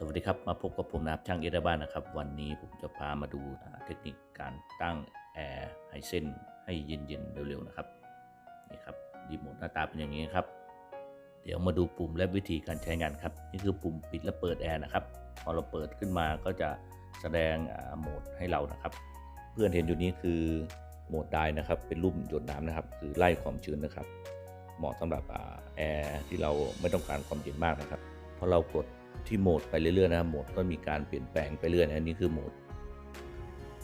สวัสดีครับ มาพบกับผมนะครับช่างเอเดบ้านนะครับ วันนี้ผมจะพามาดูเทคนิคการตั้งแอร์ไฮเส้นให้เย็นๆเร็วๆนะครับนี่ครับรีโมทหน้าตาเป็นอย่างนี้ครับ เดี๋ยวมาดูปุ่มและวิธีการใช้งานครับ นี่คือปุ่มปิดและเปิดแอร์นะครับพอเราเปิดขึ้นมาก็จะแสดงโหมดให้เรานะครับ เพื่อนเห็นอยู่นี้คือโหมดได้นะครับเป็นรูปหยดน้ำนะครับ คือไล่ความชื้นนะครับ เหมาะสำหรับแอร์ที่เราไม่ต้องการความเย็นมากนะครับพอเรากด ที่โหมดไปเรื่อยๆนะโหมดก็มีการเปลี่ยนแปลงไปเรื่อยนะอันนี้คือโหมด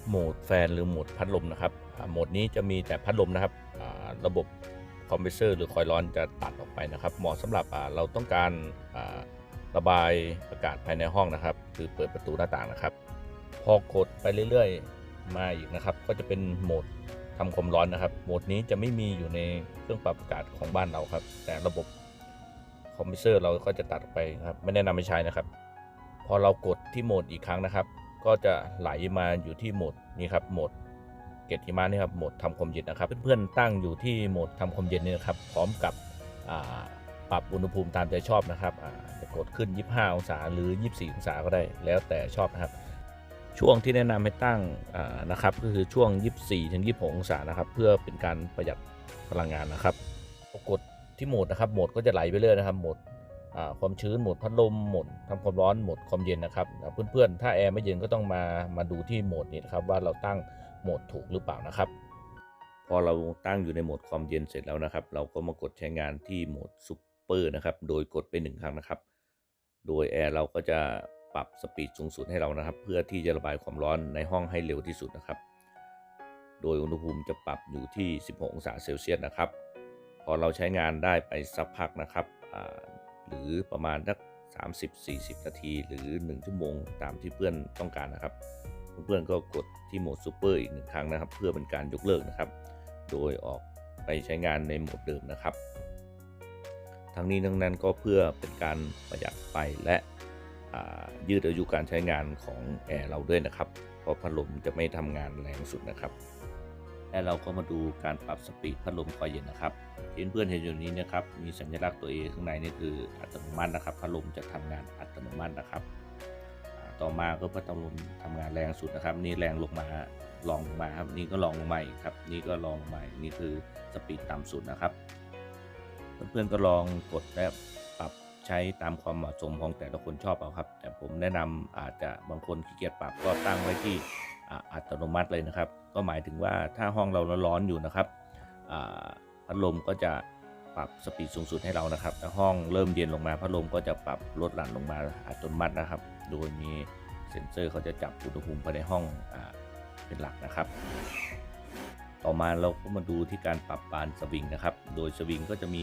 โหมดแฟนหรือโหมดพัดลมนะครับโหมดนี้จะมีแต่พัดลมนะครับระบบคอมเพรสเซอร์หรือคอยล์ร้อนจะตัดออกไปนะครับ เหมาะสำหรับเราต้องการระบายอากาศภายในห้องนะครับ คือเปิดประตูหน้าต่างนะครับ พอกดไปเรื่อยๆ มาอีกนะครับ ก็จะเป็นโหมดทำความร้อนนะครับ โหมดนี้จะไม่มีอยู่ในเครื่องปรับอากาศของบ้านเราครับ แต่ระบบ คอมเพรสเซอร์เราก็จะตัดออกไปครับไม่แนะนำให้ใช้นะครับ พอเรากดที่โหมดอีกครั้งนะครับ ก็จะไหลมาอยู่ที่โหมดนี้ครับโหมดเกตหิมะนี่ครับโหมดทำความเย็นนะครับ เพื่อนๆตั้งอยู่ที่โหมดทำความเย็นนี่นะครับ พร้อมกับปรับอุณหภูมิตามใจชอบนะครับจะกดขึ้น 25 องศาหรือ 24 องศาก็ได้ แล้วแต่ชอบนะครับ ช่วงที่แนะนำให้ตั้งนะครับ ก็คือช่วง 24 ถึง 26 องศานะครับ เพื่อเป็นการประหยัดพลังงานนะครับกด ที่โหมดนะครับโหมดก็จะไหลไปเรื่อยนะครับโหมดความชื้นโหมดพัดลมโหมดทำความร้อนโหมดความเย็นนะครับเพื่อนๆถ้าแอร์ไม่เย็นก็ต้องมามาดูที่โหมดนี้นะครับว่าเราตั้งโหมดถูกหรือเปล่านะครับ พอเราตั้งอยู่ในโหมดความเย็นเสร็จแล้วนะครับ เราก็มากดใช้งานที่โหมดซูเปอร์นะครับโดยกดไปหนึ่งครั้งนะครับ โดยแอร์เราก็จะปรับสปีดสูงสุดให้เรานะครับ เพื่อที่จะระบายความร้อนในห้องให้เร็วที่สุดนะครับ โดยอุณหภูมิจะปรับอยู่ที่ 16 องศาเซลเซียสนะครับ พอเราใช้งานได้ไปสักพักนะครับหรือประมาณสัก30-40 นาที หรือ 1 ชั่วโมงตามที่เพื่อนต้องการนะครับ เพื่อนๆก็กดที่โหมดซูเปอร์อีกหนึ่งครั้งนะครับ เพื่อเป็นการยกเลิกนะครับ โดยออกไปใช้งานในโหมดเดิมนะครับ ทั้งนี้ทั้งนั้นก็เพื่อเป็นการประหยัดไฟและยืดอายุการใช้งานของแอร์เราด้วยนะครับ เพราะพัดลมจะไม่ทำงานแรงสุดนะครับ และเราก็มาดูการปรับสปีดพัดลมคอยเย็นนะครับเห็นเพื่อนเห็นอยู่นี้นะครับมีสัญลักษณ์ตัว A ข้างในนี่คืออัตโนมัตินะครับพัดลมจะทำงานอัตโนมัตินะครับ ต่อมาก็พัดลมทำงานแรงสุดนะครับ นี่แรงลงมาลองลงมาครับนี่ก็ลองลงมาอีกครับนี่ก็ลองลงมานี่คือสปีดต่ำสุดนะครับ เพื่อนๆก็ลองกดและปรับใช้ตามความเหมาะสมของแต่ละคนชอบเอาครับ แต่ผมแนะนำอาจจะบางคนขี้เกียจปรับก็ตั้งไว้ที่ อัตโนมัติเลยนะครับ ก็หมายถึงว่าถ้าห้องเราร้อนอยู่นะครับพัดลมก็จะปรับสปีดสูงสุดให้เรานะครับถ้าห้องเริ่มเย็นลงมาพัดลมก็จะปรับลดหลั่นลงมาอัตโนมัตินะครับ โดยมีเซ็นเซอร์เขาจะจับอุณหภูมิภายในห้องอเป็นหลักนะครับ ต่อมาเราก็มาดูที่การปรับบานสวิงนะครับ โดยสวิงก็จะมี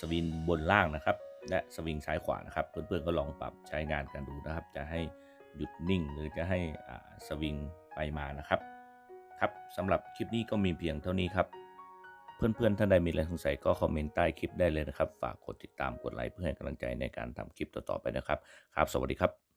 สวิงบนล่างนะครับ และสวิงซ้ายขวานะครับ เพื่อนๆก็ลองปรับใช้งานกันดูนะครับ จะให้ หยุดนิ่งหรือจะให้สวิงไปมานะครับครับสำหรับคลิปนี้ก็มีเพียงเท่านี้ครับ เพื่อนๆท่านใดมีอะไรสงสัยก็คอมเมนต์ใต้คลิปได้เลยนะครับ ฝากกดติดตามกดไลค์เพื่อให้กำลังใจในการทำคลิปต่อๆไปนะครับ ครับ สวัสดีครับ